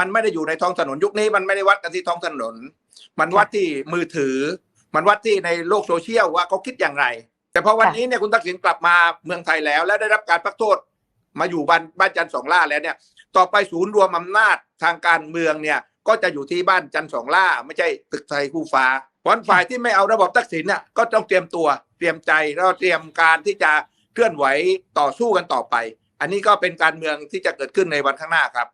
มันไม่ได้อยู่ในท้องถนนยุคนี้มันไม่ได้วัดกันที่ท้องถนน มันวัดที่มือถือ มันวัดที่ในโลกโซเชียลว่าเขาคิดอย่างไร แต่พอวันนี้เนี่ยคุณทักษิณกลับมาเมืองไทยแล้ว และได้รับการพักโทษ มาอยู่บ้านบ้านจันทร์สองล่าแล้วเนี่ย ต่อไปศูนย์รวมอำนาจทางการเมืองเนี่ย ก็จะอยู่ที่บ้านจันทร์สองล่า ไม่ใช่ตึกไทยคู่ฟ้าเพราะฉะนั้นฝ่ายที่ไม่เอาระบบทักษิณเนี่ยก็ต้องเตรียมตัวเตรียมใจแล้วเตรียมการที่จะเคลื่อนไหวต่อสู้กันต่อไป อันนี้ก็เป็นการเมืองที่จะเกิดขึ้นในวันข้างหน้าครับ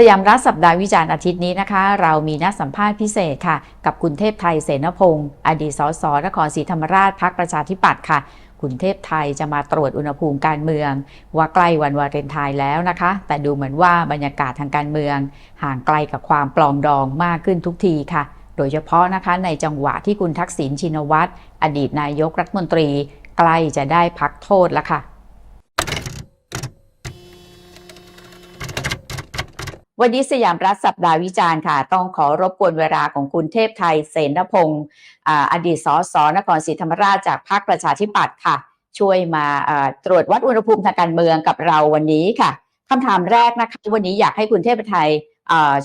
สยามรัฐสัปดาห์วิจารณ์อาทิตย์นี้นะคะ เรามีนัดสัมภาษณ์พิเศษค่ะ กับคุณเทพไทยเสนพงศ์อดีตสสนครศรีธรรมราชพักประชาธิปัตย์ค่ะคุณเทพไทยจะมาตรวจอุณหภูมิการเมือง ว่าใกล้วันวาเลนไทน์แล้วนะคะ แต่ดูเหมือนว่าบรรยากาศทางการเมือง ห่างไกลกับความปลองดองมากขึ้นทุกทีค่ะ โดยเฉพาะนะคะในจังหวะที่คุณทักษิณชินวัตรอดีตนายกรัฐมนตรี ใกล้จะได้พักโทษแล้วค่ะ วันนี้สยามรัฐสัปดาห์วิจารณ์ค่ะ ต้องขอรบกวนเวลาของคุณเทพไทยเสนพงศ์อดีตสสนครศรีธรรมราชจากพรรคประชาธิปัตย์ค่ะ ช่วยมาตรวจวัดอุณหภูมิทางการเมืองกับเราวันนี้ค่ะคำถามแรกนะคะวันนี้อยากให้คุณเทพไทย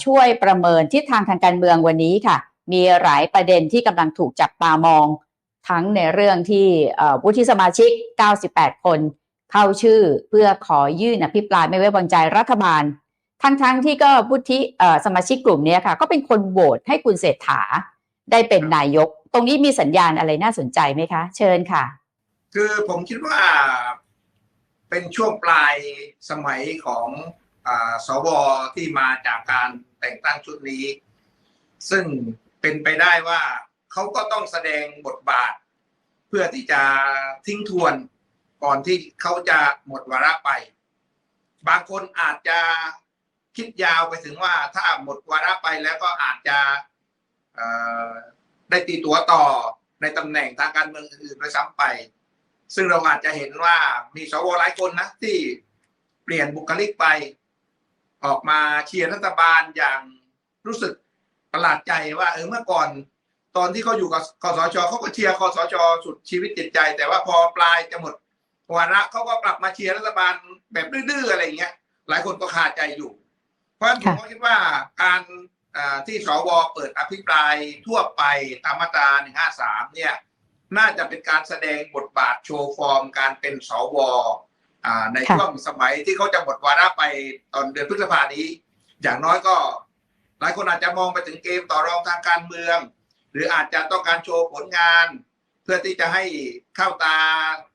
ช่วยประเมินทิศทางทางการเมืองวันนี้ค่ะ มีหลายประเด็นที่กำลังถูกจับตามอง ทั้งในเรื่องที่วุฒิสมาชิก 98 คน เข้าชื่อเพื่อขอยื่นอภิปรายไม่ไว้วางใจรัฐบาล ทั้งๆที่ก็วุฒิสมาชิกกลุ่มนี้ค่ะ ก็เป็นคนโหวตให้คุณเศรษฐาได้เป็นนายก ตรงนี้มีสัญญาณอะไรน่าสนใจไหมคะ เชิญค่ะ คือผมคิดว่าเป็นช่วงปลายสมัยของอสวที่มาจากการแต่งตั้งชุดนี้ ซึ่งเป็นไปได้ว่าเขาก็ต้องแสดงบทบาท เพื่อที่จะทิ้งทวนก่อนที่เขาจะหมดวาระไป บางคนอาจจะ คิดยาวไปถึงว่าถ้าหมดวาระไปแล้วก็อาจจะได้ตีตัวต่อในตำแหน่งทางการเมืองอื่นๆด้วยซ้ำไป ซึ่งเราอาจจะเห็นว่ามีสวหลายคนนะที่เปลี่ยนบุคลิกไป ออกมาเชียร์รัฐบาลอย่างรู้สึกประหลาดใจว่าเออเมื่อก่อน ตอนที่เขาอยู่กับคอสชเขาก็เชียร์คอสชสุดชีวิตจิตใจ แต่ว่าพอปลายจะหมดวาระเขาก็กลับมาเชียร์รัฐบาลแบบดื้อๆอะไรอย่างเงี้ย หลายคนก็คาดใจอยู่ ราะฉะนั้นผมก็คิดว่าการอ่าที่สวเปิดอภิปรายทั่วไปตามมาตรา153 เนี่ย น่าจะเป็นการแสดงบทบาทโชว์ฟอร์มการเป็นสวอ่าในค่ะช่วงสมัยที่เขาจะหมดวาระไปตอนเดือนพฤษภานี้ อย่างน้อยก็ หลายคนอาจจะมองไปถึงเกมต่อรองทางการเมือง หรืออาจจะต้องการโชว์ผลงาน เพื่อที่จะให้เข้าตา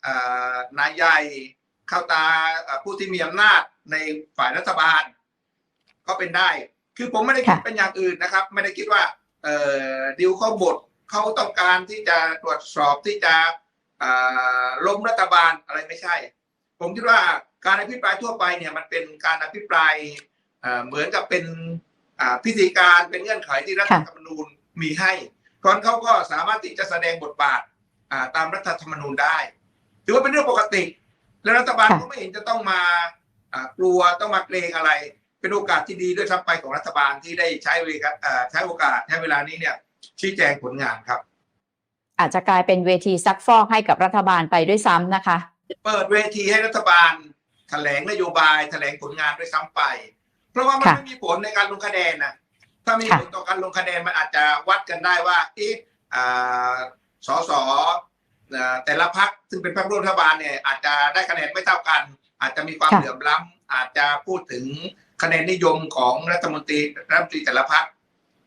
เอ่อนายใหญ่ เข้าตาเอ่อผู้ที่มีอำนาจในฝ่ายรัฐบาล ก็เป็นได้ คือผมไม่ได้คิดค่ะเป็นอย่างอื่นนะครับ ไม่ได้คิดว่า เอ่อดิวเขาบทเขาต้องการที่จะตรวจสอบที่จะเอ่อล้มรัฐบาลอะไรไม่ใช่ ผมคิดว่าการอภิปรายทั่วไปเนี่ยมันเป็นการอภิปรายเอ่อเหมือนกับเป็นอ่าพิธีการเป็นเงื่อนไขที่รัฐธรรมนูญมีให้เพราะฉะนั้นเขาก็สามารถที่จะแสดงบทบาทอ่าตามรัฐธรรมนูญได้ ถือว่าเป็นเรื่องปกติ และรัฐบาลค่ะก็ไม่เห็นจะต้องมาอ่ากลัวต้องมาเกรงอะไร เป็นโอกาสที่ดีด้วยซ้ำไปของรัฐบาลที่ได้ใช้เวลาเอ่อใช้โอกาสใช้เวลานี้เนี่ยชี้แจงผลงานครับ อาจจะกลายเป็นเวทีซักฟอกให้กับรัฐบาลไปด้วยซ้ำนะคะ เปิดเวทีให้รัฐบาล แถลงนโยบายแถลงผลงานด้วยซ้ำไป เพราะว่ามันค่ะไม่มีผลในการลงคะแนนนะถ้ามีค่ะผลต่อการลงคะแนนมันอาจจะวัดกันได้ว่าเอ๊ะอ่าสสอ่าแต่ละพักซึ่งเป็นพรรคร่วมรัฐบาลเนี่ยอาจจะได้คะแนนไม่เท่ากัน อาจจะมีความค่ะเหลื่อมล้ำอาจจะพูดถึง คะแนนนิยมของรัฐมนตรีรัฐมนตรีแต่ละพัก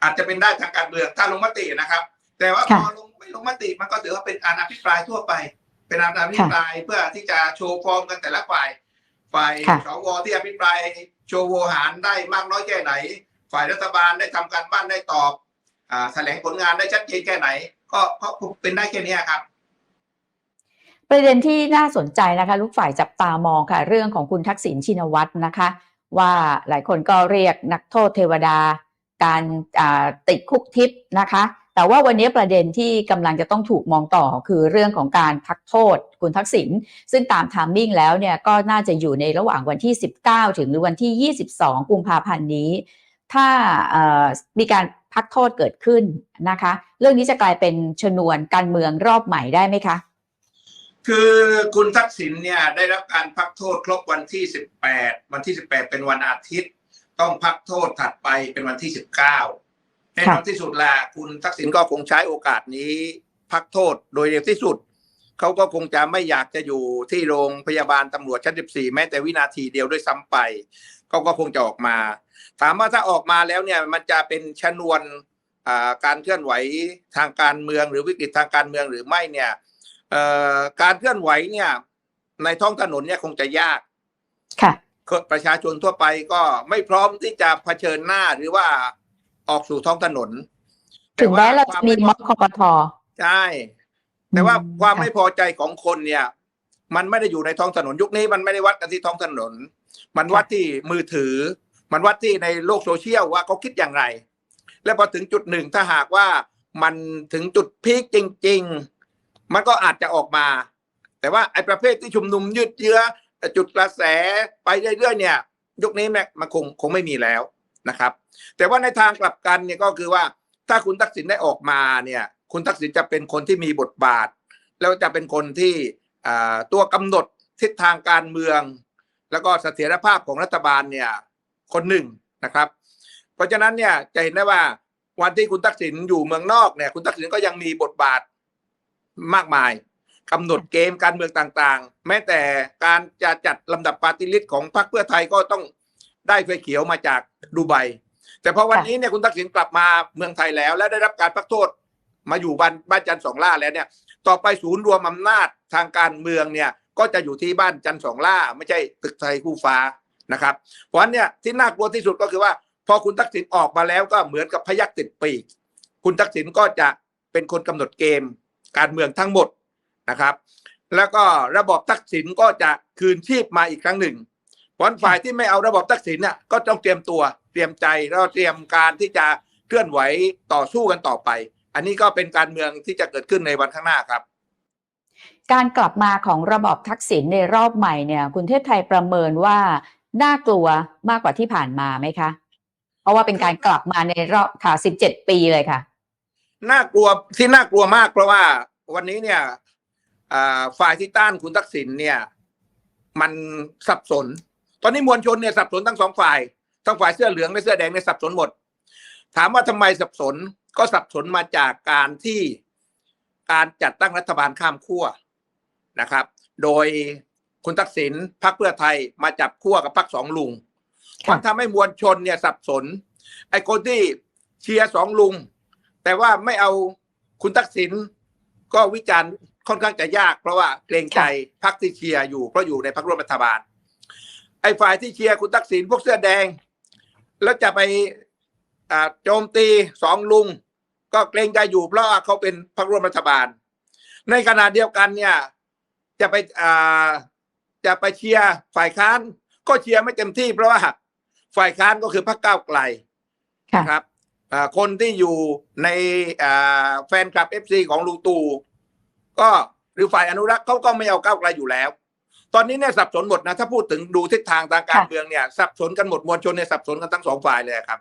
อาจจะเป็นได้ทางการเมืองถ้าลงมตินะครับ แต่ว่าพค่ะอลงไม่ลงมติมันก็ถือว่าเป็นการอภิปรายทั่วไป เป็นการอภิปรายเพื่อที่จะโชว์ฟอร์มกันแต่ละฝ่ายฝ่ายค่ะสวที่อภิปรายโชว์โวหารได้มากน้อยแค่ไหน ฝ่ายรัฐบาลได้ทำการบ้านได้ตอบอ่าแถลงผลงานได้ชัดเจนแค่ไหน ก็ก็เป็นได้แค่เนี้ยครับประเด็นที่น่าสนใจนะคะลูกฝ่ายจับตามองค่ะ เรื่องของคุณทักษิณชินวัตรนะคะ ว่าหลายคนก็เรียกนักโทษเทวดา การติดคุกทิพย์นะคะ แต่ว่าวันนี้ประเด็นที่กำลังจะต้องถูกมองต่อคือเรื่องของการพักโทษคุณทักษิณซึ่งตามไทามมิ่งแล้วเนี่ยก็น่าจะอยู่ในระหว่างวันที่ 19 ถึงหรือวันที่ 22 กุมภาพันธ์นี้ ถ้ามีการพักโทษเกิดขึ้นนะคะ เรื่องนี้จะกลายเป็นชนวนการเมืองรอบใหม่ได้ไหมคะ คือคุณทักษิณเนี่ยได้รับการพักโทษครบวันที่ 18 วันที่ 18 เป็นวันอาทิตย์ ต้องพักโทษถัดไปเป็นวันที่ 19แน่นอนที่สุดละคุณทักษิณก็คงใช้โอกาสนี้พักโทษโดยเร็วที่สุด เขาก็คงจะไม่อยากจะอยู่ที่โรงพยาบาลตำรวจชั้น 14 แม้แต่วินาทีเดียวด้วยซ้ำไป เขาก็คงจะออกมา ถามว่าถ้าออกมาแล้วเนี่ยมันจะเป็นชนวนอ่าการเคลื่อนไหวทางการเมืองหรือวิกฤตทางการเมืองหรือไม่เนี่ย การเคลื่อนไหวเนี่ย ในท้องถนนเนี่ยคงจะยาก ค่ะประชาชนทั่วไปก็ไม่พร้อมที่จะเผชิญหน้าหรือว่าออกสู่ท้องถนนถึงแม้เราจะมีม็อบคอปทใช่ แต่ว่าอืมความค่ะไม่พอใจของคนเนี่ย มันไม่ได้อยู่ในท้องถนนยุคนี้มันไม่ได้วัดกันที่ท้องถนน มันวัดที่มือถือ มันวัดที่ในโลกโซเชียลว่าเขาคิดอย่างไร และพอถึงจุดหนึ่งถ้าหากว่ามันถึงจุดพีคจริง ๆ มันก็อาจจะออกมา แต่ว่าไอ้ประเภทที่ชุมนุมยืดเยื้อจุดกระแสไปเรื่อยๆเนี่ย ยุคนี้แม่มันคงคงไม่มีแล้วนะครับ แต่ว่าในทางกลับกันเนี่ยก็คือว่าถ้าคุณทักษิณได้ออกมาเนี่ย คุณทักษิณจะเป็นคนที่มีบทบาท แล้วจะเป็นคนที่ตัวกำหนดทิศทางการเมือง แล้วก็เสถียรภาพของรัฐบาลเนี่ยคนหนึ่งนะครับ เพราะฉะนั้นเนี่ยจะเห็นได้ว่าวันที่คุณทักษิณอยู่เมืองนอกเนี่ยคุณทักษิณก็ยังมีบทบาท มากมายกำหนดเกมการเมืองต่างๆ แม้แต่การจะจัดลำดับปาร์ตี้ลิสต์ของพรรคเพื่อไทยก็ต้องได้ไฟเขียวมาจากดูไบแต่พอวันนี้เนี่ยคุณทักษิณกลับมาเมืองไทยแล้ว และได้รับการพักโทษมาอยู่บ้านบ้านจันทร์สองล่าแล้วเนี่ย ต่อไปศูนย์รวมอำนาจทางการเมืองเนี่ย ก็จะอยู่ที่บ้านจันทร์สองล่า ไม่ใช่ตึกไทยคู่ฟ้านะครับ เพราะฉะนั้นเนี่ยที่น่ากลัวที่สุดก็คือว่า พอคุณทักษิณออกมาแล้วก็เหมือนกับพยักติดปีก คุณทักษิณก็จะเป็นคนกำหนดเกม การเมืองทั้งหมดนะครับ แล้วก็ระบอบทักษิณก็จะคืนชีพมาอีกครั้งหนึ่งเพราะฉะนั้นฝ่ายที่ไม่เอาระบอบทักษิณน่ะก็ต้องเตรียมตัวเตรียมใจแล้วเตรียมการที่จะเคลื่อนไหวต่อสู้กันต่อไป อันนี้ก็เป็นการเมืองที่จะเกิดขึ้นในวันข้างหน้าครับการกลับมาของระบอบทักษิณในรอบใหม่เนี่ย คุณเทพไทยประเมินว่าน่ากลัวมากกว่าที่ผ่านมาไหมคะ เพราะว่าเป็นการกลับมาในรอบค่ะ 17 ปีเลยค่ะ น่ากลัวที่น่ากลัวมากเพราะว่าวันนี้เนี่ยฝ่ายที่ต้านคุณทักษิณเนี่ย มันสับสน ตอนนี้มวลชนเนี่ยสับสนทั้งสองฝ่าย ทั้งฝ่ายเสื้อเหลืองและเสื้อแดงเนี่ยสับสนหมด ถามว่าทำไมสับสนก็สับสนมาจากการที่การจัดตั้งรัฐบาลข้ามขั้วนะครับ โดยคุณทักษิณพรรคเพื่อไทยมาจับขั้วกับพรรคสองลุงมันทำให้มวลชนเนี่ยสับสน ไอ้คนที่เชียร์สองลุง แต่ว่าไม่เอาคุณทักษิณก็วิจารณ์ค่อนข้างจะยาก เพราะว่าเกรงใจพรรคที่เชียร์อยู่เพราะอยู่ในพรรคร่วมรัฐบาล ไอ้ฝ่ายที่เชียร์คุณทักษิณพวกเสื้อแดง แล้วจะไปอ่าโจมตีสองลุง ก็เกรงใจอยู่เพราะว่าเขาเป็นพรรคร่วมรัฐบาล ในขณะเดียวกันเนี่ยจะไปอ่าจะไปเชียร์ฝ่ายค้าน ก็เชียร์ไม่เต็มที่เพราะว่าฝ่ายค้านก็คือพรรคก้าวไกลค่ะนะครับอ่า คนที่อยู่ในอ่าแฟนคลับเอฟซีของลุงตู่ก็หรือฝ่ายอนุรักษ์เขาก็ไม่เอาก้าวไกลอยู่แล้ว ตอนนี้เนี่ยสับสนหมดนะ ถ้าพูดถึงดูทิศทางทางการค่ะเมืองเนี่ยสับสนกันหมดมวลชนเนี่ยสับสนกันทั้งสองฝ่ายเลยครับ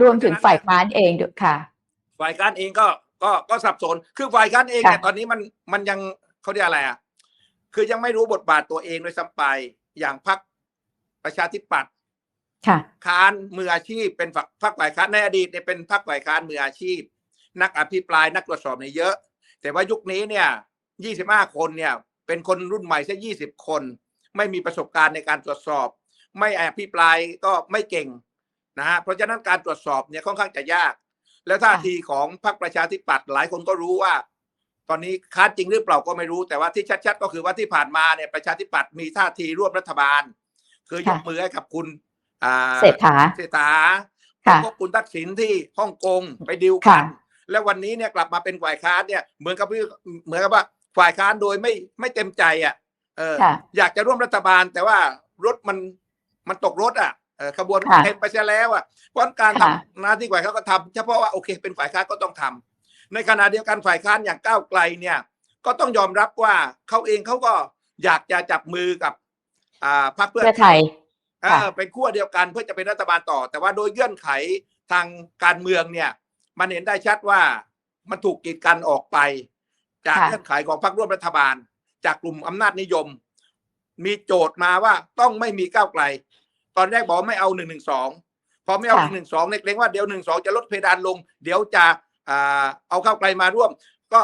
รวมถึงฝ่ายค้านเองด้วยค่ะ ฝ่ายค้านเองก็ก็ก็สับสน คือฝ่ายค้านเองเนี่ยค่ะตอนนี้มันมันยังเขาเรียกอะไรอะคือยังไม่รู้บทบาทตัวเองด้วยซ้ำไปอย่างพรรคประชาธิปัตย์ ค่ะค้านมืออาชีพเป็นฝักพรรคฝ่ายค้านในอดีตเนี่ยเป็นพรรคฝ่ายค้านมืออาชีพ นักอภิปรายนักตรวจสอบเนี่ยเยอะ แต่ว่ายุคนี้เนี่ย 25 คนเนี่ย เป็นคนรุ่นใหม่แค่20 คน ไม่มีประสบการณ์ในการตรวจสอบ ไม่อภิปรายก็ไม่เก่งนะฮะเพราะฉะนั้นการตรวจสอบเนี่ยค่อนข้างจะยาก แล้วท่าทีของพรรคประชาธิปัตย์หลายคนก็รู้ว่า ตอนนี้ค้านจริงหรือเปล่าก็ไม่รู้แต่ว่าที่ชัด ๆ ก็คือว่าที่ผ่านมาเนี่ยประชาธิปัตย์มีท่าทีร่วมรัฐบาล คือยกค่ะมือให้กับคุณอ่า เศรษฐาเศรษฐาค่ะพบคุณทักษิณที่ฮ่องกงไปดิวกัค่ะนแล้ววันนี้เนี่ยกลับมาเป็นฝ่ายค้านเนี่ยเหมือนกับพี่เหมือนกับว่าฝ่ายค้านโดยไม่ไม่เต็มใจอะเออค่ะอยากจะร่วมรัฐบาล แต่ว่ารถมันมันตกรถอะเออขบวนค่ะเต็มไปซะแล้วอะเพราะการทำค่ะหน้าที่ฝ่ายค้านก็ทำเฉพาะว่าโอเคเป็นฝ่ายค้านก็ต้องทำในขณะเดียวกันฝ่ายค้านอย่างก้าวไกลเนี่ย ก็ต้องยอมรับว่าเขาเองเขาก็อยากจะจับมือกับ อ่าพรรคเพื่อเพื่อไทย เอค่ะอเป็นขั้วเดียวกันเพื่อจะเป็นรัฐบาลต่อ แต่ว่าโดยเงื่อนไขทางการเมืองเนี่ย มันเห็นได้ชัดว่ามันถูกกีดกันออกไป จากค่ะเงื่อนไขของพรรคร่วมรัฐบาล จากกลุ่มอำนาจนิยม มีโจทย์มาว่าต้องไม่มีก้าวไกล ตอนแรกบอกไม่เอาหนึ่งหนึ่งสองพอไม่เอาหค่ะนึ่งหนึ่งสองเนี่ยเกรงว่าเดี๋ยวหนึ่งสองจะลดเพดานลง เดี๋ยวจะอ่าเอาก้าวไกลมาร่วม ก็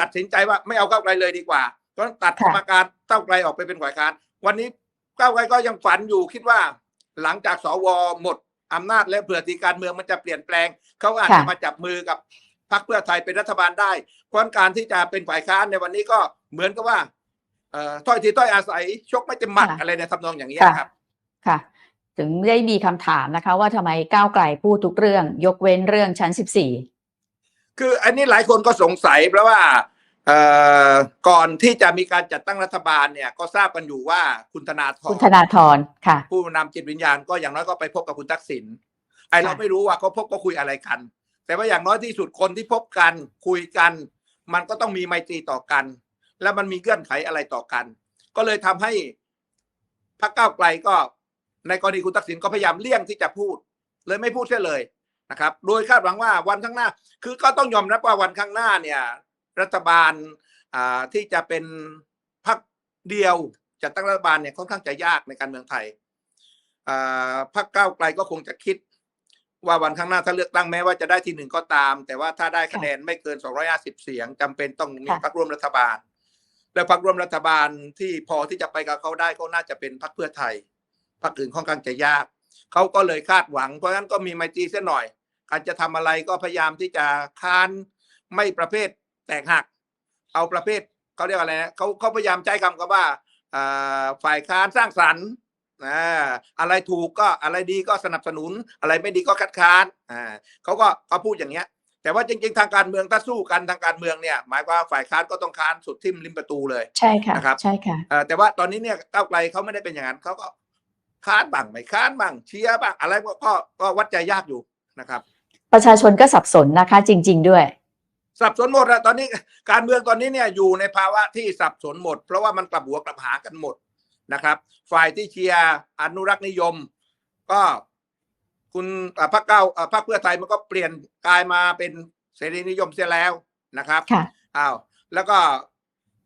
ตัดสินใจว่าไม่เอาก้าวไกลเลยดีกว่าเพราะฉะนั้นตัดค่ะกรรมการก้าวไกลออกไปเป็นฝ่ายค้านวันนี้ ก้าวไกลก็ยังฝันอยู่คิดว่า หลังจากสวหมดอำนาจและเผื่อทีการเมืองมันจะเปลี่ยนแปลง เขาอาจจะค่ะมาจับมือกับพรรคเพื่อไทยเป็นรัฐบาลได้เพราะฉะนั้นการที่จะเป็นฝ่ายค้านในวันนี้ก็เหมือนกับว่าเอ่อถ้อยทีถ้อยอาศัยชกไม่เต็มหมัดอะไรในทำนองอย่างนี้ยค่ะครับ ค่ะ ถึงได้มีคำถามนะคะ ว่าทำไมก้าวไกลพูดทุกเรื่อง ยกเว้นเรื่องชั้น 14 คืออันนี้หลายคนก็สงสัยเพราะว่าเอ่อ ก่อนที่จะมีการจัดตั้งรัฐบาลเนี่ยก็ทราบกันอยู่ว่าคุณธนาธรคุณธนาธรค่ะ ผู้นำจิตวิญญาณก็อย่างน้อยก็ไปพบกับคุณทักษิณไอเราค่ะไม่รู้ว่าเขาพบก็คุยอะไรกัน แต่ว่าอย่างน้อยที่สุดคนที่พบกันคุยกัน มันก็ต้องมีไมตรีต่อกัน แล้วมันมีเงื่อนไขอะไรต่อกัน ก็เลยทำให้พรรคก้าวไกลก็ในกรณีคุณทักษิณก็พยายามเลี่ยงที่จะพูด เลยไม่พูดเสียเลยนะครับ โดยคาดหวังว่าวันข้างหน้า คือก็ต้องยอมรับว่าวันข้างหน้าเนี่ย รัฐบาลอ่าที่จะเป็นพรรคเดียวจัดตั้งรัฐบาลเนี่ยค่อนข้างจะยากในการเมืองไทยอ่าพรรคก้าวไกลก็คงจะคิด ว่าวันข้างหน้าถ้าเลือกตั้งแม้ว่าจะได้ที่หนึ่งก็ตาม แต่ว่าถ้าได้คะแนนไม่เกิน 250 เสียงจำเป็นต้องมีค่ะพรรคร่วมรัฐบาล และพรรคร่วมรัฐบาลที่พอที่จะไปกับเขาได้ก็น่าจะเป็นพรรคเพื่อไทยพรรคอื่นค่อนข้างจะยากเขาก็เลยคาดหวัง เพราะฉะนั้นก็มีไมตรีเสียหน่อย การจะทำอะไรก็พยายามที่จะค้านไม่ประเภท แตกหัก เอาประเภทเขาเรียกอะไรนะเขาเขาพยายามใช้คำกับว่าอ่าฝ่ายค้านสร้างสรรค์อ่าอะไรถูกก็อะไรดีก็สนับสนุน อะไรไม่ดีก็คัดค้านอ่าเขาก็เขาพูดอย่างเงี้ย แต่ว่าจริง ๆ ทางการเมืองถ้าสู้กันทางการเมืองเนี่ยหมายความว่าฝ่ายค้านก็ต้องค้านสุดทิ่มริมประตูเลยใช่ค่ะนะครับใช่ค่ะเอ่อแต่ว่าตอนนี้เนี่ยก้าวไกลเขาไม่ได้เป็นอย่างนั้นเขาก็ค้านบ้างไม่ค้านบ้างเชียร์บ้างอะไรก็ก็ก็วัดใจยากอยู่นะครับ ประชาชนก็สับสนนะคะ จริง ๆ ด้วย สับสนหมดอะตอนนี้การเมืองตอนนี้เนี่ยอยู่ในภาวะที่สับสนหมด เพราะว่ามันกลับหัวกลับหางกันหมดนะครับ ฝ่ายที่เชียร์อนุรักษ์นิยม ก็คุณอ่าพรรคเก้าอ่าพรรคเพื่อไทยมันก็เปลี่ยนกลายมาเป็นเสรีนิยมเสียแล้วนะครับค่ะอ้าวแล้วก็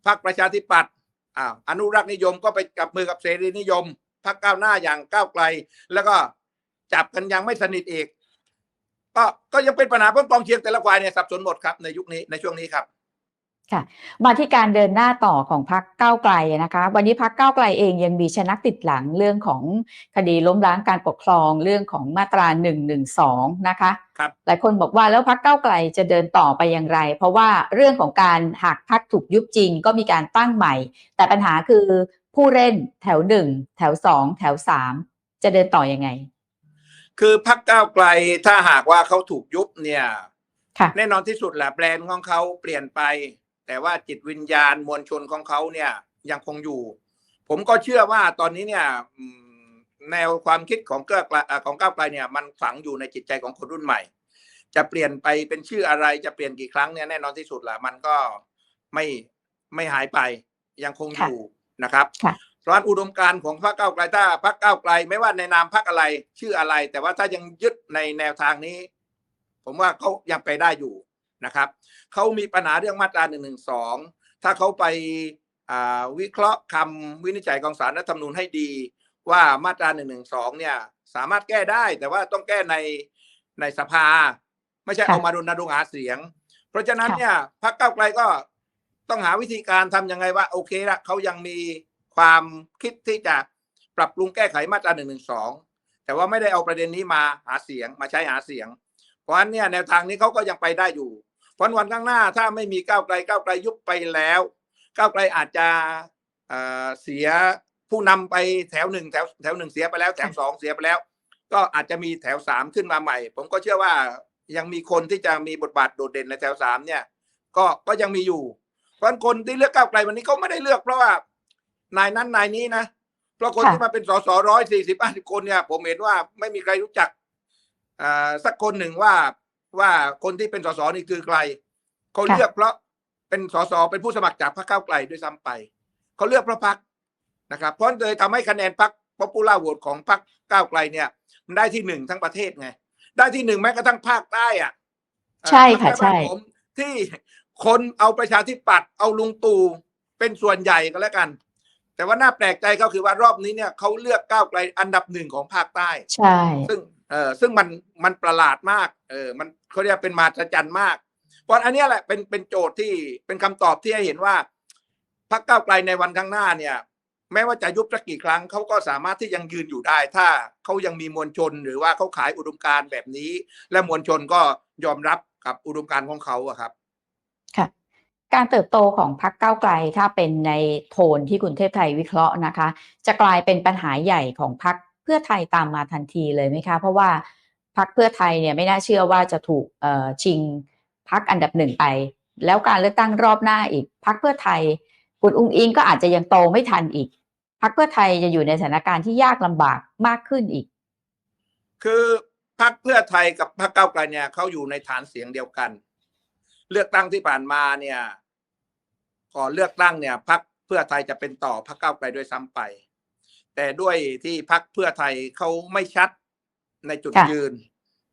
พรรคประชาธิปัตย์อ้าวอนุรักษ์นิยมก็ไปกับมือกับเสรีนิยมพรรคก้าวหน้าอย่างก้าวไกล แล้วก็จับกันยังไม่สนิทอีก ก็ก็ยังเป็นปัญหาเพราะกองเชียร์แต่ละฝ่ายเนี่ยสับสนหมดครับในยุคนี้ในช่วงนี้ครับมาที่การเดินหน้าต่อของพรรคก้าวไกลนะคะ วันนี้พรรคก้าวไกลเองยังมีชนักติดหลังเรื่องของคดีล้มล้างการปกครองเรื่องของมาตรา1นึนะคะครับหลายคนบอกว่าแล้วพรรคก้าวไกลจะเดินต่อไปอย่างไร เพราะว่าเรื่องของการหากพรรคถูกยุบจริง ก็มีการตั้งใหม่ แต่ปัญหาคือผู้เล่นแถวหนึ่งแถวสองแถวสามจะเดินต่อยังไง คือพรรคก้าวไกลถ้าหากว่าเขาถูกยุบเนี่ยค่ะแน่นอนที่สุดแหละแบรนด์ของเขาเปลี่ยนไป แต่ว่าจิตวิญญาณมวลชนของเขาเนี่ยยังคงอยู่ ผมก็เชื่อว่าตอนนี้เนี่ยอืมแนวความคิดของก้าวไกลอ่าของก้าวไกลเนี่ยมันฝังอยู่ในจิตใจของคนรุ่นใหม่ จะเปลี่ยนไปเป็นชื่ออะไรจะเปลี่ยนกี่ครั้งเนี่ยแน่นอนที่สุดแหละมันก็ไม่ไม่หายไปยังคงอยู่นะครับค่ะเพ ราะฉะนั้นอุดมการณ์ของพรรคก้าวไกลถ้าพรรคก้าวไกล ไม่ว่าในนามพรรคอะไร ชื่ออะไร แต่ว่าถ้ายังยึดในแนวทางนี้ ผมว่าเขายังไปได้อยู่นะครับเขามีปัญหาเรื่องมาตราหนึ่งหนึ่งสองถ้าเขาไปอ่าวิเคราะห์คำวินิจฉัยของศาลรัฐธรรมนูญให้ดี ว่ามาตราหนึ่งหนึ่งสองเนี่ยสามารถแก้ได้ แต่ว่าต้องแก้ในในสภา ไม่ใช่ค่ะเอามารณรงค์หาเสียง เพราะฉะนั้นค่ะเนี่ยพรรคก้าวไกลก็ต้องหาวิธีการทำยังไงว่า โอเคละเขายังมี ความคิดที่จะปรับปรุงแก้ไขมาตราหนึ่งหนึ่งสองแต่ว่าไม่ได้เอาประเด็นนี้มาหาเสียงมาใช้หาเสียง เพราะฉะนั้นเนี่ยแนวทางนี้เขาก็ยังไปได้อยู่เพราะวันข้างหน้าถ้าไม่มีก้าวไกลก้าวไกลยุบไปแล้ว ก้าวไกลอาจจะเสียผู้นำไปแถวหนึ่งแถวแถวหนึ่งเสียไปแล้วแถวสองเสียไปแล้ว ก็อาจจะมีแถวสามขึ้นมาใหม่ ผมก็เชื่อว่ายังมีคนที่จะมีบทบาทโดดเด่นในแถวสามเนี่ย ก็ก็ยังมีอยู่เพราะคนที่เลือกก้าวไกลวันนี้เขาไม่ได้เลือกเพราะว่า นายนั้นนายนี้นะเพราะคนค่ะที่มาเป็นสสร้อยสี่สิบห้าสิบคนเนี่ย ผมเห็นว่าไม่มีใครรู้จักอ่าสักคนหนึ่งว่าว่าคนที่เป็นสสนี่คือใครเขาค่ะเลือกเพราะเป็นสสเป็นผู้สมัครจากพรรคก้าวไกลด้วยซ้ำไปเขาเลือกเพราะพรรคนะครับเพราะเลยทำให้คะแนนพรรคป๊อปปูล่าโหวตของพรรคก้าวไกลเนี่ย มันได้ที่หนึ่งทั้งประเทศไง ได้ที่หนึ่งแม้กระทั่งภาคใต้อะ ใช่ค่ะภาใช่ใต้บ้านผมที่คนเอาประชาธิปัตย์เอาลุงตู่เป็นส่วนใหญ่ก็แล้วกัน แต่ว่าน่าแปลกใจก็คือว่ารอบนี้เนี่ยเขาเลือกก้าวไกลอันดับหนึ่งของภาคใต้ ใช่ ซึ่งเออซึ่งมันมันประหลาดมาก เออมันเขาเรียกเป็นมหัศจรรย์มาก เพราะอันเนี้ยแหละเป็นเป็นโจทย์ที่เป็นคำตอบที่ให้เห็นว่าพรรคก้าวไกลในวันข้างหน้าเนี่ย แม้ว่าจะยุบสักกี่ครั้งเขาก็สามารถที่ยังยืนอยู่ได้ ถ้าเขายังมีมวลชนหรือว่าเขาขายอุดมการณ์แบบนี้ และมวลชนก็ยอมรับกับอุดมการณ์ของเขาอะครับค่ะ การเติบโตของพรรคก้าวไกลถ้าเป็นในโทนที่คุณเทพไทยวิเคราะห์นะคะ จะกลายเป็นปัญหาใหญ่ของพรรคเพื่อไทยตามมาทันทีเลยไหมคะ เพราะว่าพรรคเพื่อไทยเนี่ยไม่น่าเชื่อว่าจะถูกชิงพรรคอันดับหนึ่งไป แล้วการเลือกตั้งรอบหน้าอีกพรรคเพื่อไทย คุณอุ้งอิงก็อาจจะยังโตไม่ทันอีกพรรคเพื่อไทยจะอยู่ในสถานการณ์ที่ยากลำบากมากขึ้นอีก คือพรรคเพื่อไทยกับพรรคก้าวไกลเนี่ยเขาอยู่ในฐานเสียงเดียวกัน เลือกตั้งที่ผ่านมาเนี่ยก่อนเลือกตั้งเนี่ยพรรคเพื่อไทยจะเป็นต่อพรรคก้าวไกลด้วยซ้ำไป แต่ด้วยที่พรรคเพื่อไทยเขาไม่ชัดในจุดค่ะยืน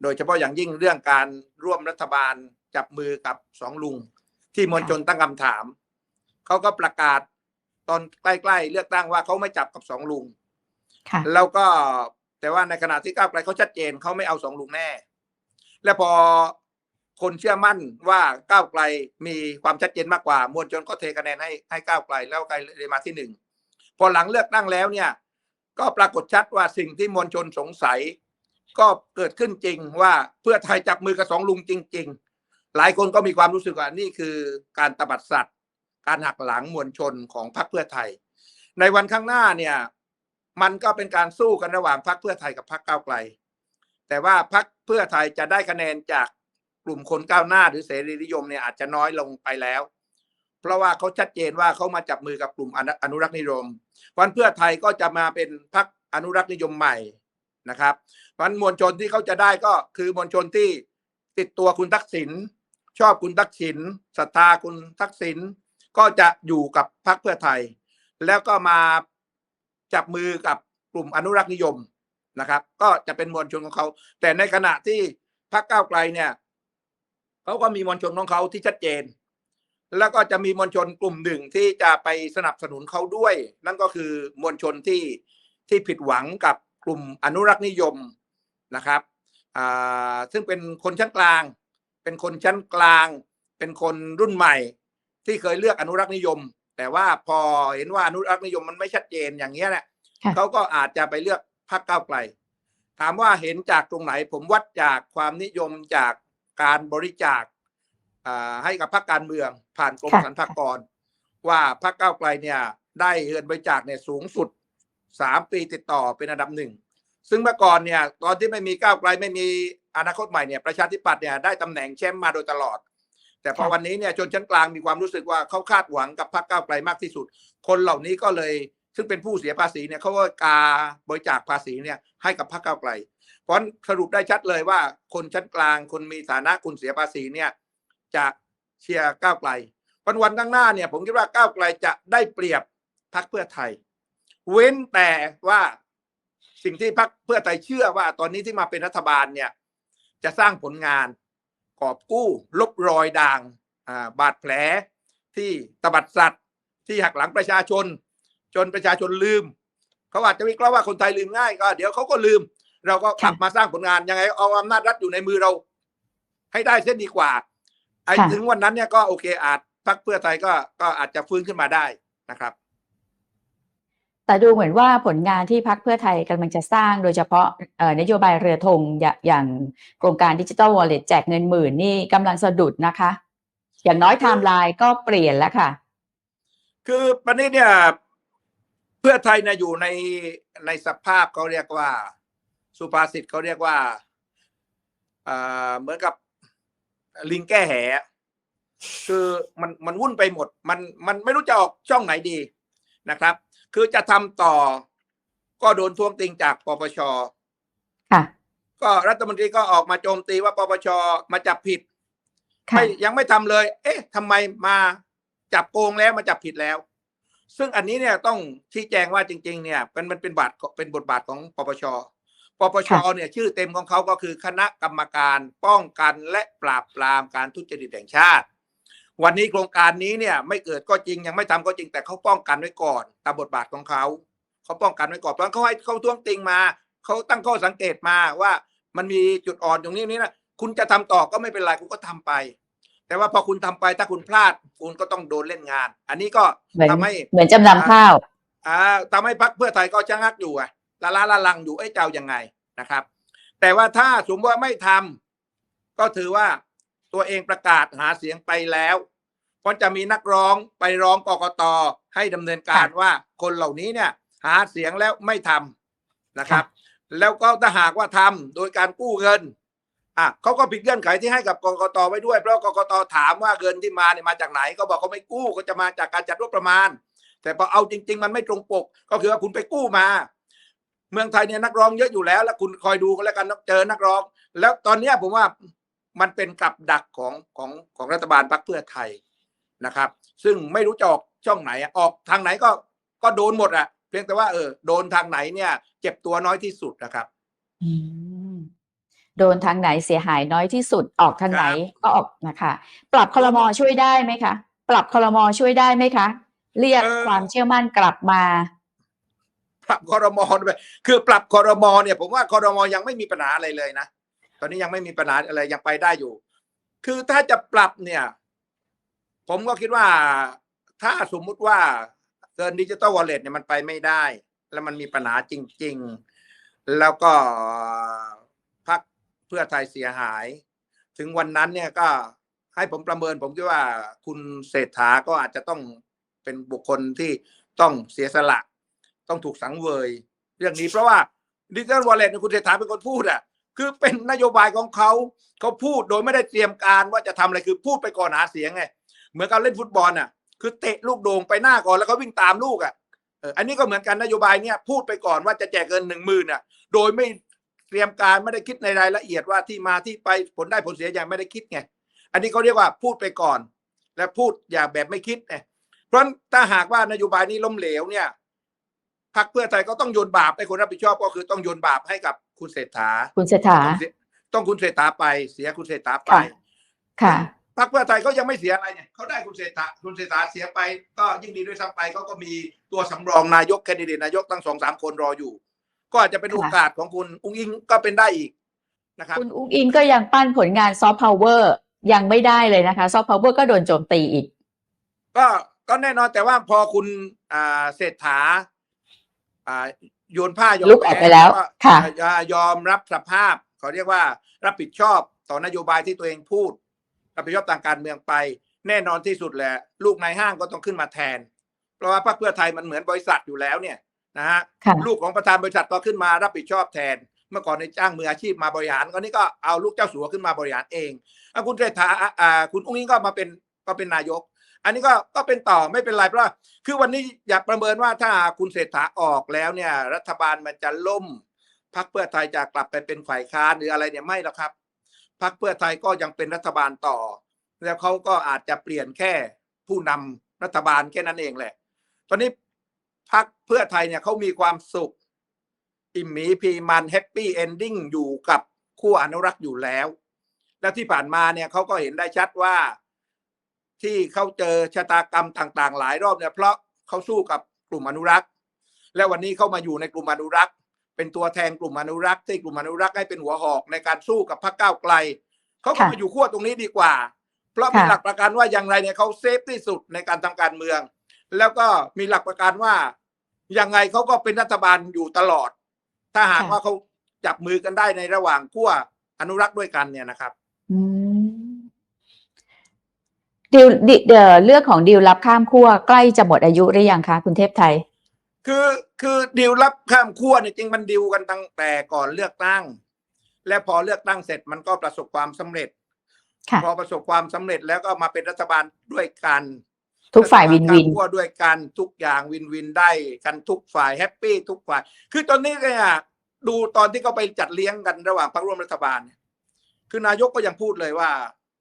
โดยเฉพาะอย่างยิ่งเรื่องการร่วมรัฐบาลจับมือกับสองลุง ที่มวลชนตั้งคำถามเขาก็ประกาศตอนใกล้ๆเลือกตั้งว่าเขาไม่จับกับสองลุงค่ะแล้วก็แต่ว่าในขณะที่ก้าวไกลเขาชัดเจนเขาไม่เอาสองลุงแน่ และพอ คนเชื่อมั่นว่าก้าวไกลมีความชัดเจนมากกว่า มวลชนก็เทคะแนนให้ให้ก้าวไกลแล้วไกลเลยมาที่หนึ่งพอหลังเลือกตั้งแล้วเนี่ย ก็ปรากฏชัดว่าสิ่งที่มวลชนสงสัย ก็เกิดขึ้นจริงว่าเพื่อไทยจับมือกับสองลุงจริง ๆ หลายคนก็มีความรู้สึกว่านี่คือการตบัดสัตว์ การหักหลังมวลชนของพรรคเพื่อไทย ในวันข้างหน้าเนี่ยมันก็เป็นการสู้กันระหว่างพรรคเพื่อไทยกับพรรคก้าวไกล แต่ว่าพรรคเพื่อไทยจะได้คะแนนจาก กลุ่มคนก้าวหน้าหรือเสรีนิยมเนี่ยอาจจะน้อยลงไปแล้ว เพราะว่าเขาชัดเจนว่าเขามาจับมือกับกลุ่มอนุรักษ์นิยมวันเพื่อไทยก็จะมาเป็นพรรคอนุรักษ์นิยมใหม่นะครับวันมวลชนที่เขาจะได้ก็คือมวลชนที่ติดตัวคุณทักษิณชอบคุณทักษิณศรัทธาคุณทักษิณก็จะอยู่กับพรรคเพื่อไทย แล้วก็มาจับมือกับกลุ่มอนุรักษ์นิยมนะครับ ก็จะเป็นมวลชนของเขา แต่ในขณะที่พรรคก้าวไกลเนี่ย เขาก็มีมวลชนของเขาที่ชัดเจน แล้วก็จะมีมวลชนกลุ่มหนึ่งที่จะไปสนับสนุนเขาด้วย นั่นก็คือมวลชนที่ที่ผิดหวังกับกลุ่มอนุรักษ์นิยมนะครับอ่าซึ่งเป็นคนชั้นกลาง เป็นคนชั้นกลาง เป็นคนรุ่นใหม่ ที่เคยเลือกอนุรักษ์นิยม แต่ว่าพอเห็นว่าอนุรักษ์นิยมมันไม่ชัดเจนอย่างเงี้ยเนี่ยค่ะเขาก็อาจจะไปเลือกพรรคก้าวไกล ถามว่าเห็นจากตรงไหนผมวัดจากความนิยมจาก การบริจาคอ่าให้กับพรรคการเมือง ผ่านกรมค่ะสรรพากร ว่าพรรคก้าวไกลเนี่ย ได้เงินบริจาคเนี่ยสูงสุดสามปีติดต่อเป็นอันดับหนึ่งซึ่งเมื่อก่อนเนี่ยตอนที่ไม่มีก้าวไกลไม่มีอนาคตใหม่เนี่ยประชาธิปัตย์เนี่ยได้ตำแหน่งแชมป์มาโดยตลอด แต่พอค่ะวันนี้เนี่ยชนชั้นกลางมีความรู้สึกว่าเขาคาดหวังกับพรรคก้าวไกลมากที่สุด คนเหล่านี้ก็เลยซึ่งเป็นผู้เสียภาษีเนี่ยเขาก็กาบริจาคภาษีเนี่ยให้กับพรรคก้าวไกล เพราะสรุปได้ชัดเลยว่า คนชั้นกลางคนมีฐานะคุณเสียภาษีเนี่ยจะเชียร์ก้าวไกลวันวันข้างหน้าเนี่ยผมคิดว่าก้าวไกลจะได้เปรียบพรรคเพื่อไทย เว้นแต่ว่าสิ่งที่พรรคเพื่อไทยเชื่อว่า ตอนนี้ที่มาเป็นรัฐบาลเนี่ยจะสร้างผลงานกอบกู้ลบรอยด่างาบาดแผลที่ตบัดสัตว์ ที่หักหลังประชาชน จนประชาชนลืม เขาอาจจะวิเคราะห์ว่าคนไทยลืมง่ายก็เดี๋ยวเขาก็ลืม เราก็กลับค่ะมาสร้างผลงานยังไงเอาอำนาจรัฐอยู่ในมือเรา ให้ได้เส้นดีกว่า ไอ้ค่ะถึงวันนั้นเนี่ยก็โอเคอาจพรรคเพื่อไทยก็ก็อาจจะฟื้นขึ้นมาได้นะครับ แต่ดูเหมือนว่าผลงานที่พรรคเพื่อไทยกำลังจะสร้างโดยเฉพาะเอ่อนโยบายเรือธงอย่าอย่างโครงการดิจิ t a ลวอลเล็ตแจกเงินหมื่นนี่กำลังสะดุดนะคะ อย่างน้อยไทม์ไลน์ก็เปลี่ยนแล้วค่ะ คือประเด็นเนี่ยเพื่อไทยเนี่ยอยู่ในในสภาพเขาเรียกว่า สุภาษิตเขาเรียกว่าอ่าเหมือนกับลิงแก้แห คือมันมันวุ่นไปหมด มันมันไม่รู้จะออกช่องไหนดีนะครับ คือจะทำต่อก็โดนทวงติงจากปปชค่ะก็รัฐมนตรีก็ออกมาโจมตีว่าปปชมาจับผิดค่ะไม่ยังไม่ทำเลย เอ๊ะทำไมมาจับโกงแล้วมาจับผิดแล้ว ซึ่งอันนี้เนี่ยต้องชี้แจงว่าจริง ๆ เนี่ยเป็นมันเป็นบาทเป็นบทบาทของปปช ปปชเนี่ยชื่อเต็มของเขาก็คือคณะกรรมการป้องกันและปราบปรามการทุจริตแห่งชาติ วันนี้โครงการนี้เนี่ยไม่เกิดก็จริงยังไม่ทำก็จริงแต่เขาป้องกันไว้ก่อนตามบทบาทของเขาเขาป้องกันไว้ก่อนเพราะเขาให้เขาท้วงติงมาเขาตั้งข้อสังเกตมาว่ามันมีจุดอ่อนตรงนี้นี่นะคุณจะทำต่อก็ไม่เป็นไรคุณก็ทำไป แต่ว่าพอคุณทำไปถ้าคุณพลาดคุณก็ต้องโดนเล่นงาน อันนี้ก็เหมือนทำให้เหมือนจำนำข้าวอ่าทำให้พรรคเพื่อไทยก็ชะงักอยู่อะ ละล้าละลังอยู่เอ้ยเจ้ายังไงนะครับ แต่ว่าถ้าสมมติว่าไม่ทำก็ถือว่าตัวเองประกาศหาเสียงไปแล้วเพราะจะมีนักร้องไปร้องกกตให้ดำเนินการว่าคนเหล่านี้เนี่ย หาเสียงแล้วไม่ทำนะครับ แล้วก็ถ้าหากว่าทำโดยการกู้เงินอะเขาก็ผิดเงื่อนไขที่ให้กับกกตไว้ด้วย เพราะกกตถามว่าเงินที่มาเนี่ยมาจากไหนก็บอกเขาไม่กู้ก็จะมาจากการจัดงบประมาณ แต่พอเอาจริง ๆ มันไม่ตรงปก ก็คือว่าคุณไปกู้มา เมืองไทยเนี่ยนักร้องเยอะอยู่แล้ว แล้วคุณคอยดูก็แล้วกันเจอนักร้อง แล้วตอนเนี้ยผมว่ามันเป็นกับดักของของของรัฐบาลพรรคเพื่อไทยนะครับ ซึ่งไม่รู้จะออกช่องไหนอะออกทางไหนก็ก็โดนหมดอะเพียงแต่ว่าเออโดนทางไหนเนี่ย เจ็บตัวน้อยที่สุดนะครับอืมโดนทางไหนเสียหายน้อยที่สุดออกทางไหนครับก็ออกนะคะ ปรับคลมอช่วยได้ไหมคะ ปรับคลมอช่วยได้ไหมคะ เรียกความเชื่อมั่นกลับมา ปรับคอรมอไปคือปรับคอรมอเนี่ย ผมว่าคอรมอยังไม่มีปัญหาอะไรเลยนะตอนนี้ยังไม่มีปัญหาอะไรยังไปได้อยู่ คือถ้าจะปรับเนี่ย ผมก็คิดว่าถ้าสมมุติว่าเกินดิจิตอลวอลเล็ตเนี่ยมันไปไม่ได้ แล้วมันมีปัญหาจริง ๆ แล้วก็พักเพื่อไทยเสียหาย ถึงวันนั้นเนี่ยก็ให้ผมประเมิน ผมคิดว่าคุณเศรษฐาก็อาจจะต้องเป็นบุคคลที่ต้องเสียสละ ต้องถูกสังเวยเรื่องนี้เพราะว่าดิจิทัลวอลเล็ตคุณเศรษฐาเป็นคนพูดอะคือเป็นนโยบายของเขาเขาพูดโดยไม่ได้เตรียมการว่าจะทำอะไรคือพูดไปก่อนหาเสียงไงเหมือนกับเล่นฟุตบอลอะ คือเตะลูกโด่งไปหน้าก่อนแล้วเขาวิ่งตามลูกอะอันนี้ก็เหมือนกันนโยบายเนี่ยพูดไปก่อนว่าจะแจกเงินหนึ่งหมื่นอะ โดยไม่เตรียมการไม่ได้คิดในรายละเอียดว่าที่มาที่ไปผลได้ผลเสียอย่างไม่ได้คิดไงอันนี้เขาเรียกว่าพูดไปก่อน และพูดอย่างแบบไม่คิดไงเพราะฉะนั้นถ้าหากว่านโยบายนี้ล้มเหลวเนี่ย พรรคเพื่อไทยก็ต้องโยนบาปให้คนรับผิดชอบก็คือต้องโยนบาปให้กับคุณเศรษฐา คุณเศรษฐา ต้องเสียต้องคุณเศรษฐาไปเสียคุณเศรษฐาไปค่ะค่ะพรรคเพื่อไทยก็ยังไม่เสียอะไรเนี่ยเขาได้คุณเศรษฐาคุณเศรษฐาเสียไป ก็ยิ่งดีด้วยซ้ำไปเขาก็มีตัวสำรองนายกแคนดิเดตนายกตั้งสองสามคนรออยู่ ก็อาจจะเป็นค่ะโอกาสของคุณอุ้งอิงก็เป็นได้อีกนะครับคุณอุ้งอิงก็ยังปั้นผลงานซอฟต์พาวเวอร์ยังไม่ได้เลยนะคะซอฟต์พาวเวอร์ก็โดนโจมตีอีก ก็ก็แน่นอนแต่ว่าพอคุณอ่าเศรษฐา อ่าโยนผ้ายอมลุกออกไปแล้วก็ค่ะอ่ายอมรับสภาพเขาเรียกว่ารับผิดชอบต่อนโยบายที่ตัวเองพูด รับผิดชอบทางการเมืองไป แน่นอนที่สุดแหละ ลูกในห้างก็ต้องขึ้นมาแทน เพราะว่าพรรคเพื่อไทยมันเหมือนบริษัทอยู่แล้วเนี่ยนะฮะค่ะลูกของประธานบริษัทก็ขึ้นมารับผิดชอบแทน เมื่อก่อนในจ้างมืออาชีพมาบริหารก็นี่ก็เอาลูกเจ้าสัวขึ้นมาบริหารเองอะคุณเศรษฐาอะอ่าคุณอุ้งอิงก็มาเป็นก็เป็นนายก อันนี้ก็ก็เป็นต่อไม่เป็นไรเพราะว่าคือวันนี้อย่าประเมินว่าถ้าคุณเศรษฐาออกแล้วเนี่ย รัฐบาลมันจะล่มพรรคเพื่อไทยจะกลับไปเป็นฝ่ายค้านหรืออะไรเนี่ยไม่หรอกครับพรรคเพื่อไทยก็ยังเป็นรัฐบาลต่อ แล้วเขาก็อาจจะเปลี่ยนแค่ผู้นำรัฐบาลแค่นั้นเองแหละ ตอนนี้พรรคเพื่อไทยเนี่ยเขามีความสุข อิ่มหมีพีมันแฮปปี้เอนดิ้งอยู่กับคู่อนุรักษ์อยู่แล้ว แล้วที่ผ่านมาเนี่ยเขาก็เห็นได้ชัดว่า ที่เขาเจอชะตากรรมต่าง ๆ หลายรอบเนี่ยเพราะเขาสู้กับกลุ่มอนุรักษ์ และวันนี้เขามาอยู่ในกลุ่มอนุรักษ์ เป็นตัวแทนกลุ่มอนุรักษ์ที่กลุ่มอนุรักษ์ให้เป็นหัวหอกในการสู้กับพรรคก้าวไกลเขาก็ค่ะมาอยู่ขั้วตรงนี้ดีกว่า เพราะมีค่ะหลักประกันว่าอย่างไรเนี่ยเขาเซฟที่สุดในการทำการเมือง แล้วก็มีหลักประกันว่ายังไงเขาก็เป็นรัฐบาลอยู่ตลอด ถ้าหากว่าเขาจับมือกันได้ในระหว่างขั้วอนุรักษ์ด้วยกันเนี่ยนะครับ อืม ดีลดิเอ่อเลือกของดีลรับข้ามขั้วใกล้จะหมดอายุหรือยังคะคุณเทพไทย คือคือดิวรับข้ามขั้วเนี่ยจริงมันดิวกันตั้งแต่ก่อนเลือกตั้ง และพอเลือกตั้งเสร็จมันก็ประสบความสำเร็จค่ะพอประสบความสำเร็จแล้วก็มาเป็นรัฐบาลด้วยกัน ทุกฝ่ายวินวินรัฐบาลข้ามขั้วด้วยกันทุกอย่างวินวินได้กันทุกฝ่ายแฮปปี้ทุกฝ่าย คือตอนนี้เนี่ยดูตอนที่เขาไปจัดเลี้ยงกันระหว่างพรรคร่วมรัฐบาลเนี่ยคือนายกก็ยังพูดเลยว่า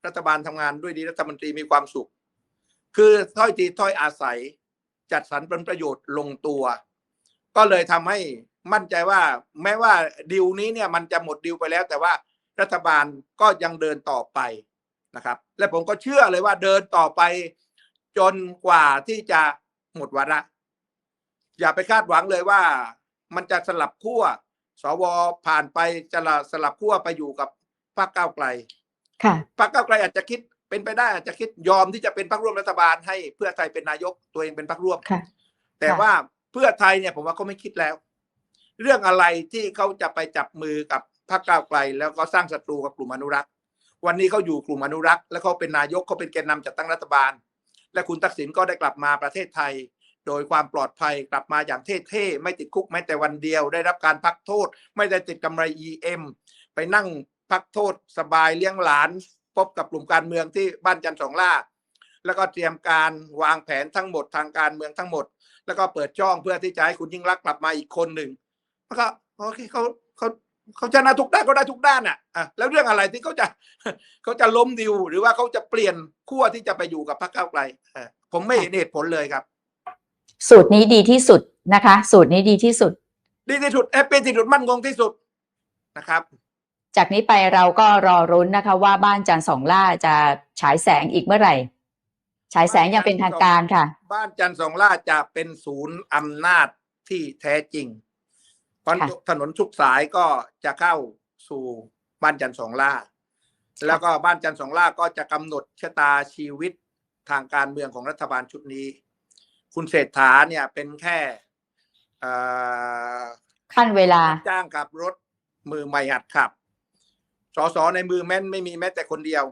รัฐบาลทำงานด้วยดีรัฐมนตรีมีความสุข คือถ้อยทีถ้อยอาศัยจัดสรรผลประโยชน์ลงตัว ก็เลยทำให้มั่นใจว่าแม้ว่าดิวนี้เนี่ยมันจะหมดดิวไปแล้ว แต่ว่ารัฐบาลก็ยังเดินต่อไปนะครับ และผมก็เชื่อเลยว่าเดินต่อไป จนกว่าที่จะหมดวาระอย่าไปคาดหวังเลยว่า มันจะสลับขั้วสวผ่านไปจะละสลับขั้วไปอยู่กับพรรคก้าวไกล ค่ะพรรคก้าวไกลอาจจะคิดเป็นไปได้อาจจะคิดยอมที่จะเป็นพรรคร่วมรัฐบาลให้เพื่อไทยเป็นนายกตัวเองเป็นพรรคร่วมค่ะแต่ค่ะว่าเพื่อไทยเนี่ยผมว่าเขาไม่คิดแล้ว เรื่องอะไรที่เขาจะไปจับมือกับพรรคก้าวไกล แล้วก็สร้างศัตรูกับกลุ่มอนุรักษ์ วันนี้เขาอยู่กลุ่มอนุรักษ์ แล้วเขาเป็นนายกเขาเป็นแกนนำจัดตั้งรัฐบาล และคุณทักษิณก็ได้กลับมาประเทศไทย โดยความปลอดภัยกลับมาอย่างเท่ๆไม่ติดคุกแม้แต่วันเดียว ได้รับการพักโทษ ไม่ได้ติดกำไร EM ไปนั่ง พักโทษสบายเลี้ยงหลาน พบกับกลุ่มการเมืองที่บ้านจันทร์สองล่า แล้วก็เตรียมการวางแผนทั้งหมดทางการเมืองทั้งหมด แล้วก็เปิดช่องเพื่อที่จะให้คุณยิ่งรักษณ์กลับมาอีกคนหนึ่งแล้วก็โอเคเขาเขาเขาชนะทุกด้านก็ได้ทุกด้านอะอะแล้วเรื่องอะไรที่เขาจะเขาจะล้มดิว หรือว่าเขาจะเปลี่ยนขั้วที่จะไปอยู่กับพรรคก้าวไกลอะผมไม่เห็นเหตุผลเลยครับ สูตรนี้ดีที่สุดนะคะ สูตรนี้ดีที่สุด ดีที่สุดเอเป็นที่สุดมั่นคงที่สุดนะครับ จากนี้ไปเราก็รอรุ้นนะคะ ว่าบ้านจันทร์สองล่าจะฉายแสงอีกเมื่อไหร่ ฉายแสงอย่างเป็นทางการค่ะ บ้านจันทร์สองล่าจะเป็นศูนย์อำนาจที่แท้จริงเพราะค่ะถนนทุกสายก็จะเข้าสู่บ้านจันทร์สองล่า แล้วก็บ้านจันทร์สองล่าก็จะกำหนดชะตาชีวิตทางการเมืองของรัฐบาลชุดนี้ คุณเศรษฐาเนี่ยเป็นแค่เอ่อขั้นเวลารับจ้างขับรถมือใหม่หัดขับ สสในมือแม่นไม่มีแม้แต่คนเดียว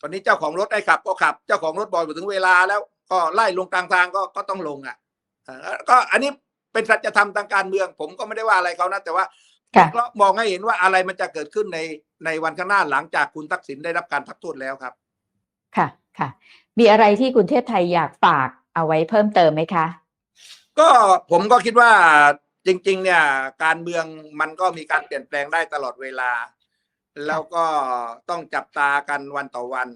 ตอนนี้เจ้าของรถให้ขับก็ขับ เจ้าของรถบอกอยู่ถึงเวลาแล้ว ก็ไล่ลงกลางทางก็ก็ต้องลงอะเอ่อก็อันนี้เป็นสัจธรรมทางการเมือง ผมก็ไม่ได้ว่าอะไรเขานะแต่ว่าค่ะเรามองให้เห็นว่าอะไรมันจะเกิดขึ้นในในวันข้างหน้าหลังจากคุณทักษิณได้รับการพักโทษแล้วครับ ค่ะค่ะ มีอะไรที่คุณเทพไทยอยากฝากเอาไว้เพิ่มเติมไหมคะ ก็ผมก็คิดว่าจริง ๆ เนี่ย การเมืองมันก็มีการเปลี่ยนแปลงได้ตลอดเวลา แล้วก็ต้องจับตากันวันต่อวัน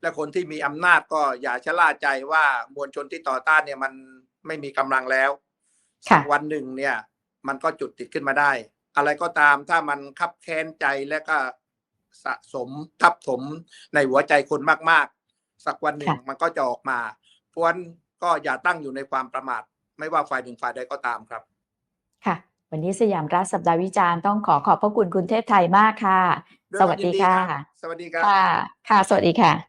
และคนที่มีอำนาจก็อย่าชะล่าใจว่ามวลชนที่ต่อต้านเนี่ยมันไม่มีกำลังแล้วค่ะสักวันหนึ่งเนี่ย มันก็จุดติดขึ้นมาได้ อะไรก็ตามถ้ามันคับแค้นใจและก็สะสมทับถมในหัวใจคนมากๆ สักวันหนึ่งค่ะมันก็จะออกมาเพราะฉะนั้นก็อย่าตั้งอยู่ในความประมาท ไม่ว่าฝ่ายหนึ่งฝ่ายใดก็ตามครับ ค่ะ วันนี้สยามรัฐสัปดาห์วิจารณ์ต้องขอขอบพระคุณคุณเทพไทยมากค่ะด้วยสความวัสดียินดีค่ะครับสวัสดีครับค่ะค่ะสวัสดีค่ะ